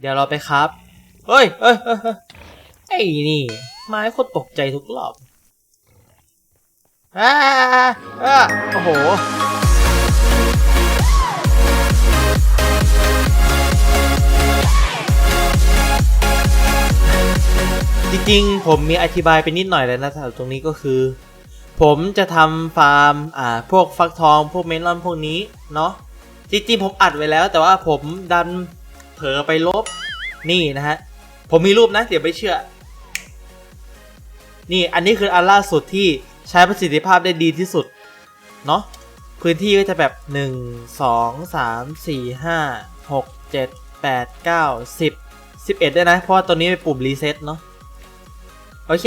เดี๋ยวเราไปครับเฮ้ยเฮ้ยเฮ้ยไอ้นี่ไม้โคตรตกใจทุกรอบอ่าอ่าโอ้โหจริงๆ ผมมีอธิบายไปนิดหน่อยแล้วนะสำหรับตรงนี้ก็คือ ผมจะทำฟาร์มอ่าพวกฟักทองพวกเมลอนพวกนี้เนาะจริงๆผมอัดไว้แล้ว แต่ว่าผมดัน เผลอไปลบนี่นะฮะ ผมมีรูปนะเดี๋ยวไปเชื่อ นี่อันนี้คืออันล่าสุดที่ใช้ประสิทธิภาพได้ดีที่สุด เนาะพื้นที่ก็จะแบบ 1 2 3 4 5 6 7 8 9 10 11 ด้วยนะ เพราะว่าตัวนี้เป็นปุ่มรีเซ็ตเนาะโอเค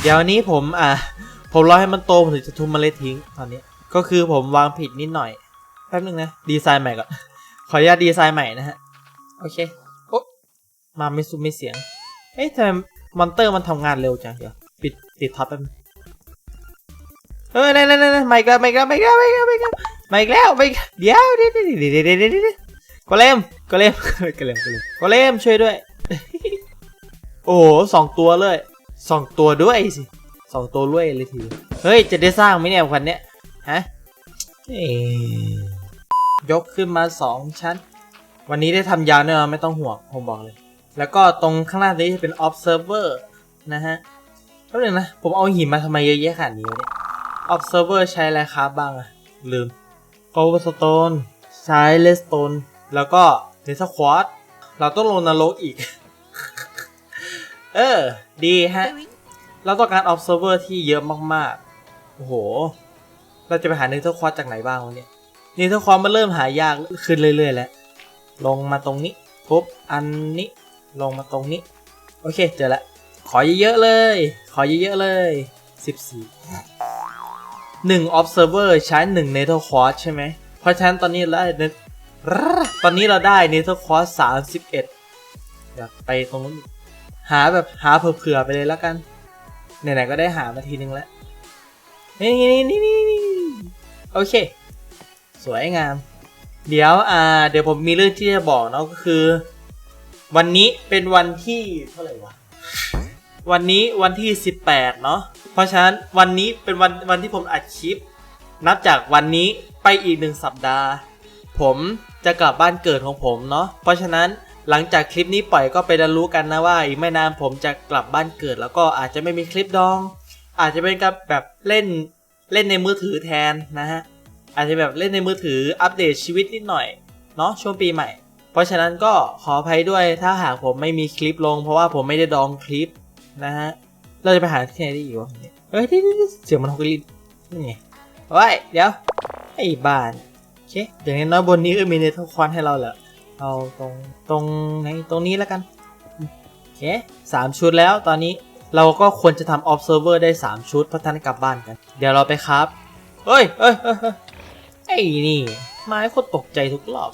เดี๋ยววันนี้ผมอ่าผมรอให้มันโต ผมถึงจะทุบเมล็ดทิ้งตอนนี้ ก็คือผมวางผิดนิดหน่อย แป๊บนึงนะ ดีไซน์ใหม่ก่อน ขออนุญาตดีไซน์ใหม่นะฮะ โอเคโอ๊ะมาไม่ซุมไม่เสียง เอ๊ะทำไมมอนเตอร์มันทำงานเร็วจังเดี๋ยวปิดติดท็อปแป๊บเฮ้ยนั่นนั่นนั่นไม่กแล้วไม่กแล้วไม่กแล้วไม่กแล้วไม่กแล้วไม่กแล้วไม่เดี๋ยวเดี๋ยวเดี๋ยวเดี๋ยวเดี๋ยวเดี๋ยวเดี๋ยวกเลมกเลมกเลมกเลมกเลมช่วยด้วย โอ้โหสองตัวเลยสองตัวด้วยสิสองตัวด้วยเลยทีเฮ้ยจะได้สร้างไหมเนี่ยวันเนี้ยฮะยกขึ้นมาสองชั้น วันนี้ได้ทำยาวแน่นอนไม่ต้องห่วงผมบอกเลย แล้วก็ตรงข้างหน้านี้จะเป็น observer นะฮะแป๊บนึงนะ ผมเอาหินมาทำไมเยอะแยะขนาดนี้เนี่ย observer ใช้อะไรครับบ้างอะลืม cobblestone ใช้ redstone แล้วก็ nether quartz เราต้องลงนรกอีก เออ ดีฮะ เราต้องการ observer ที่เยอะมากๆ โอ้โห เราจะไปหา nether quartz จากไหนบ้างวะเนี่ย nether quartz มันเริ่มหายากขึ้นเรื่อยๆแล้ว ลงมาตรงนี้ทุบอันนี้ลงมาตรงนี้ โอเคเจอละ ขอเยอะๆเลย ขอเยอะๆเลย 14 1 observer ใช้ 1 nether quartz ใช่ไหม เพราะฉะนั้นตอนนี้เราได้ตอนนี้เราได้ nether quartz 31อยากไปตรงนู้นหาแบบหาเผื่อๆไปเลยแล้วกัน ไหนๆก็ได้หามาทีนึงแล้ว นี่นี่นี่นี่โอเค สวยงาม เดี๋ยวอ่าเดี๋ยวผมมีเรื่องที่จะบอกเนาะก็คือ วันนี้เป็นวันที่เท่าไหร่วะวันนี้วันที่ 18 เนาะเพราะฉะนั้นวันนี้เป็นวันวันที่ผมอัดคลิป นับจากวันนี้ไปอีกหนึ่งสัปดาห์ ผมจะกลับบ้านเกิดของผมเนาะเพราะฉะนั้นหลังจากคลิปนี้ปล่อยก็ไปรู้กันนะว่าอีกไม่นานผมจะกลับบ้านเกิด แล้วก็อาจจะไม่มีคลิปดอง อาจจะเป็นกับแบบเล่นเล่นในมือถือแทนนะฮะ อาจจะแบบเล่นในมือถืออัปเดตชีวิตนิดหน่อยเนาะช่วงปีใหม่ เพราะฉะนั้นก็ขออภัยด้วยถ้าหากผมไม่มีคลิปลง เพราะว่าผมไม่ได้ดองคลิปนะฮะเราจะไปหาที่ไหนได้อีกวะเนี่ยเฮ้ยเสียงมันฮอกลินนี่ไงเฮ้ยเดี๋ยวไอ้บ้านโอเคอย่างน้อยบนนี้ก็มีเนเธอร์ควอนให้เราแหละเอาตรงตรงไหนตรงนี้แล้วกันโอเคสามชุดแล้วตอนนี้เราก็ควรจะทำ observer ได้ 3 ชุดเพราะท่านกลับบ้านกัน เดี๋ยวเราไปครับ เฮ้ยเฮ้ยเฮ้ย ไอ้นี่ไม้โคตรตกใจทุกรอบ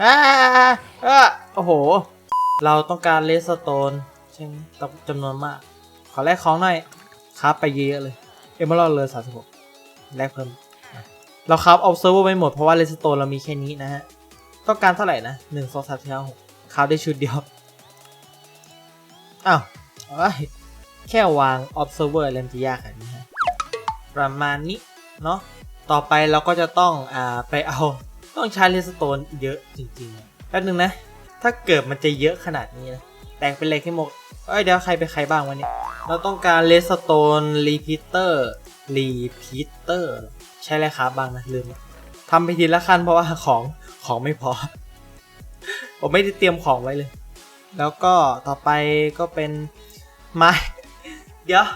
อ่าอ่าโอ้โห เราต้องการเลสโตนใช่ไหมต้องจำนวนมาก ขอแลกของหน่อยครับไปเยอะเลย เอเมอรัลเลยสามสิบหกแลกเพิ่ม เราครับออฟเซอร์เวอร์ไม่หมด เพราะว่าเลสโตนเรามีแค่นี้นะฮะ ต้องการเท่าไหร่นะหนึ่งสองสามสี่ห้าหกครับได้ชุดเดียว อ้าวแค่วาง observer อะไรมันจะยากขนาดนี้ฮะประมาณนี้ เนาะ ต่อไปเราก็จะต้องอ่าไปเอาต้องใช้เลสโตนเยอะจริงๆแป๊บนึงนะ ถ้าเกิดมันจะเยอะขนาดนี้นะแตกเป็นเลขให้หมดเอ้ยเดี๋ยวใครไปใครบ้างวันนี้เราต้องการเลสโตนรีพิเตอร์รีพิเตอร์ใช้อะไรครับบางนะลืมทำไปทีละขั้นเพราะว่าของของไม่พอ ผมไม่ได้เตรียมของไว้เลย แล้วก็ต่อไปก็เป็นไม้เดี๋ยว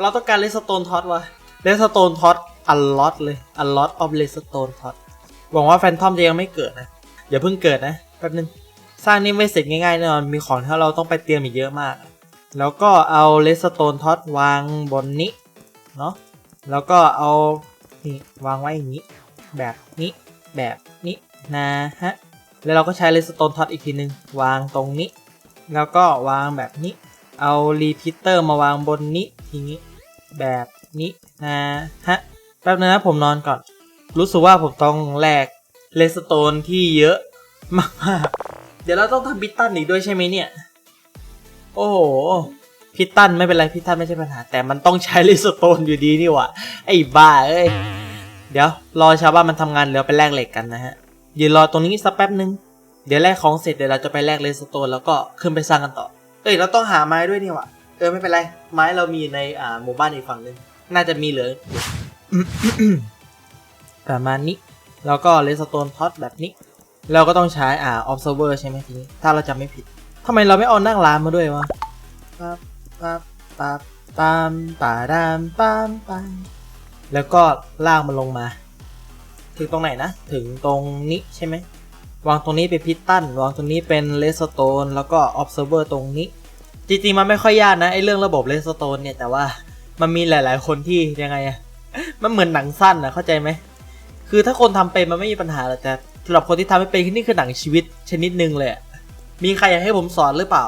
เราต้องการเลสโตนท็อตวะเลสโตนท็อต อัลลอตเลยอัลลอตออฟเลสโตนท็อตหวังว่าแฟนทอมจะยังไม่เกิดนะอย่าเพิ่งเกิดนะแป๊บนึงสร้างนี่ไม่เสร็จง่ายๆแน่นอนมีของที่เราต้องไปเตรียมอีกเยอะมาก แล้วก็เอาเลสโตนท็อตวางบนนี้เนาะแล้วก็เอานี่วางไว้อย่างนี้ แบบนี้แบบนี้นะฮะแล้วเราก็ใช้เลสโตนท็อตอีกทีนึง วางตรงนี้ แล้วก็วางแบบนี้ เอารีพิเตอร์มาวางบนนี้ทีนี้แบบนี้นะฮะ แป๊บนึงนะผมนอนก่อน รู้สึกว่าผมต้องแลกเลสโตนที่เยอะมากๆ เดี๋ยวเราต้องทำพิตตันอีกด้วยใช่ไหมเนี่ย โอ้โห พิตตันไม่เป็นไรพิตตันไม่ใช่ปัญหา แต่มันต้องใช้เลสโตนอยู่ดีนี่หว่า ไอ้บ้าเอ้ย เดี๋ยว รอชาวบ้านมันทำงานเดี๋ยวไปแลกเหล็กกันนะฮะยืนรอตรงนี้สักแป๊บนึง เดี๋ยวแลกของเสร็จเดี๋ยวเราจะไปแลกเลสโตนแล้วก็ขึ้นไปสร้างกันต่อ เอ้ยเราต้องหาไม้ด้วยนี่หว่า เออไม่เป็นไร ไม้เรามีในอ่าหมู่บ้านอีกฝั่งนึง น่าจะมีเหลือ ประมาณนี้ แล้วก็เลสโตนท็อตแบบนี้ เราก็ต้องใช้อ่า observer ใช่ไหมทีนี้ ถ้าเราจำไม่ผิดทำไมเราไม่เอานั่งร้านมาด้วยวะปั๊บปั๊บปั๊บปามป่าดามปามปามแล้วก็ลากมันลงมา ถึงตรงไหนนะ ถึงตรงนี้ใช่ไหม วางตรงนี้เป็นพิตตัน วางตรงนี้เป็นเลสโตน แล้วก็ observer ตรงนี้ จริงๆ มันไม่ค่อยยากนะ ไอ้เรื่องระบบเลสโตนเนี่ย แต่ว่ามันมีหลายๆคนที่ยังไงอะ มันเหมือนหนังสั้นนะเข้าใจไหมคือถ้าคนทำเป็นมันไม่มีปัญหาหรอกแต่สำหรับคนที่ทำไม่เป็นนี่คือหนังชีวิตชนิดหนึ่งเลยมีใครอยากให้ผมสอนหรือเปล่า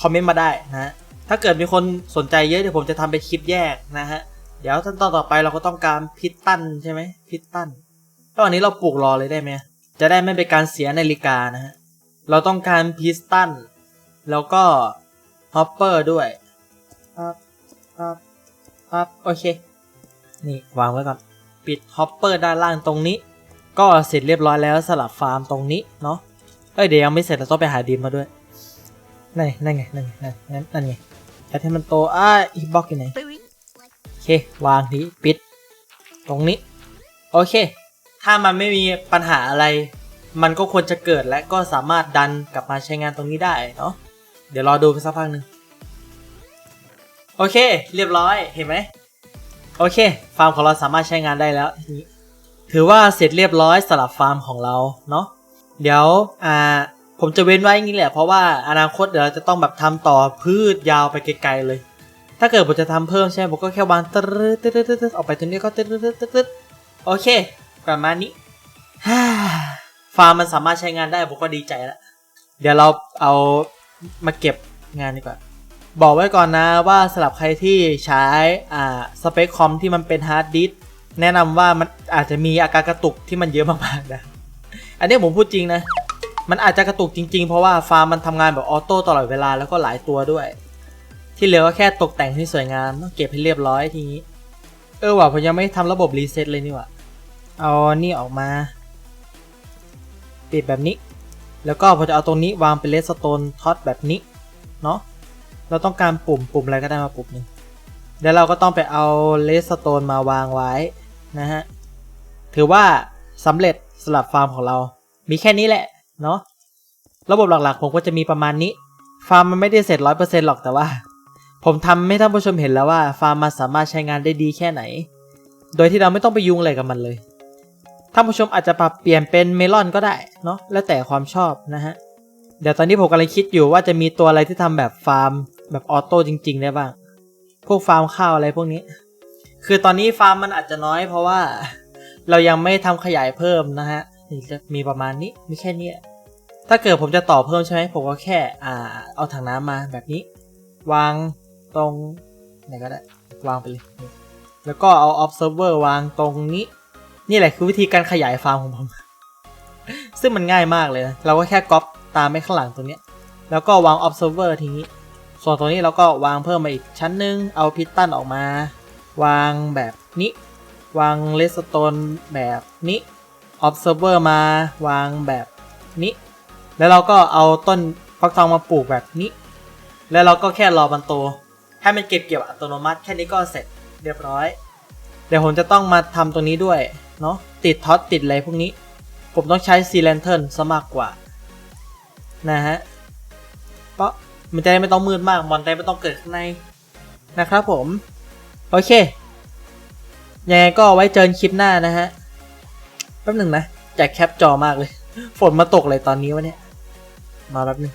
คอมเมนต์มาได้นะฮะถ้าเกิดมีคนสนใจเยอะเดี๋ยวผมจะทำเป็นคลิปแยกนะฮะเดี๋ยวขั้นตอนต่อไปเราก็ต้องการพิตตันใช่ไหมพิตตันตอนนี้เราปลูกรอเลยได้ไหมจะได้ไม่เป็นการเสียนาฬิกานะฮะเราต้องการพิสตันแล้วก็ฮอปเปอร์ด้วยปั๊บปั๊บปั๊บโอเค นี่วางไว้ก่อน ปิดฮอปเปอร์ด้านล่างตรงนี้ ก็เสร็จเรียบร้อยแล้วสลับฟาร์มตรงนี้เนาะเอ้ยเดี๋ยวยังไม่เสร็จเราต้องไปหาดินมาด้วยนั่นไงนั่นไงนั่นไงนั่นนั่นนั่ไงแค่ให้มันโตอ้าอีบล็อกอยู่ไหนโอเควางนี้ปิด ตรงนี้ โอเค ถ้ามันไม่มีปัญหาอะไร มันก็ควรจะเกิดและก็สามารถดันกลับมาใช้งานตรงนี้ได้เนาะเดี๋ยวรอดูไปสักพักหนึ่งโอเค เรียบร้อยเห็นไหม โอเค ฟาร์มของเราสามารถใช้งานได้แล้วทีนี้ถือว่าเสร็จเรียบร้อยสำหรับฟาร์มของเราเนาะเดี๋ยวอ่าผมจะเว้นไว้อย่างนี้แหละเพราะว่าอนาคตเดี๋ยวเราจะต้องแบบทำต่อพืชยาวไปไกลๆเลย ถ้าเกิดผมจะทำเพิ่มใช่ไหมผมก็แค่วางตึ๊ดตึ๊ดตึ๊ดตึ๊ดออกไปตรงนี้ก็ตึ๊ดตึ๊ดตึ๊ดตึ๊ดตึ๊ดโอเค ประมาณนี้ฟาร์มมันสามารถใช้งานได้ผมก็ดีใจแล้วเดี๋ยวเราเอามาเก็บงานดีกว่า บอกไว้ก่อนนะว่าสำหรับใครที่ใช้อ่าสเปคคอมที่มันเป็นฮาร์ดดิสก์แนะนำว่ามันอาจจะมีอาการกระตุกที่มันเยอะมากๆนะ อันนี้ผมพูดจริงนะ มันอาจจะกระตุกจริง ๆ เพราะว่าฟาร์มมันทำงานแบบออโต้ตลอดเวลาแล้วก็หลายตัวด้วย ที่เหลือก็แค่ตกแต่งให้สวยงามต้องเก็บให้เรียบร้อยทีนี้ เออว่ะผมยังไม่ทำระบบรีเซ็ตเลยนี่ว่ะเอานี่ออกมา ปิดแบบนี้ แล้วก็ผมจะเอาตรงนี้วางเป็นเลสโตนท็อตแบบนี้เนาะ เราต้องการปุ่มปุ่มอะไรก็ได้มาปุ่มหนึ่งเดี๋ยวเราก็ต้องไปเอาเลสโตนมาวางไว้นะฮะ ถือว่าสำเร็จสำหรับฟาร์มของเรา มีแค่นี้แหละ เนาะระบบหลักๆ ผมก็จะมีประมาณนี้ ฟาร์มมันไม่ได้เสร็จร้อยเปอร์เซ็นต์หรอกแต่ว่า ผมทำให้ท่านผู้ชมเห็นแล้วว่า ฟาร์มมันสามารถใช้งานได้ดีแค่ไหน โดยที่เราไม่ต้องไปยุ่งอะไรกับมันเลยท่านผู้ชมอาจจะปรับเปลี่ยนเป็นเมลอนก็ได้เนาะแล้วแต่ความชอบนะฮะเดี๋ยวตอนนี้ผมกำลังคิดอยู่ว่าจะมีตัวอะไรที่ทำแบบฟาร์ม แบบออโต้จริง ๆ ได้บ้าง พวกฟาร์มข้าวอะไรพวกนี้ คือตอนนี้ฟาร์มมันอาจจะน้อยเพราะว่า เรายังไม่ทำขยายเพิ่มนะฮะนี่จะมีประมาณนี้มีแค่นี้ถ้าเกิดผมจะต่อเพิ่มใช่ไหมผมก็แค่อ่าเอาถังน้ำมาแบบนี้ วางตรงไหนก็ได้วางไปเลยแล้วก็เอา observer วางตรงนี้ นี่แหละคือวิธีการขยายฟาร์มของผม ซึ่งมันง่ายมากเลยนะเราก็แค่ก๊อปตามไปข้างหลังตรงนี้ แล้วก็วาง observer ทีนี้ ส่วนตรงนี้เราก็วางเพิ่มมาอีกชั้นหนึ่งเอาพิตตันออกมา วางแบบนี้ วางเลสโตนแบบนี้ observer มาวางแบบนี้ แล้วเราก็เอาต้นฟักทองมาปลูกแบบนี้ แล้วเราก็แค่รอมันโต ให้มันเก็บเกี่ยวอัตโนมัติแค่นี้ก็เสร็จเรียบร้อย เดี๋ยวผมจะต้องมาทำตรงนี้ด้วยเนาะติดท็อตติดอะไรพวกนี้ ผมต้องใช้ซีเลนเทิร์นซะมากกว่า นะฮะ มันจะได้ไม่ต้องมืดมากมอนจะได้ไม่ต้องเกิดข้างในนะครับผม โอเคยังไงก็ไว้เจอคลิปหน้านะฮะแป๊บหนึ่งนะอยากแคปจอมากเลย ฝนมาตกเลยตอนนี้วะเนี่ย มาแป๊บหนึง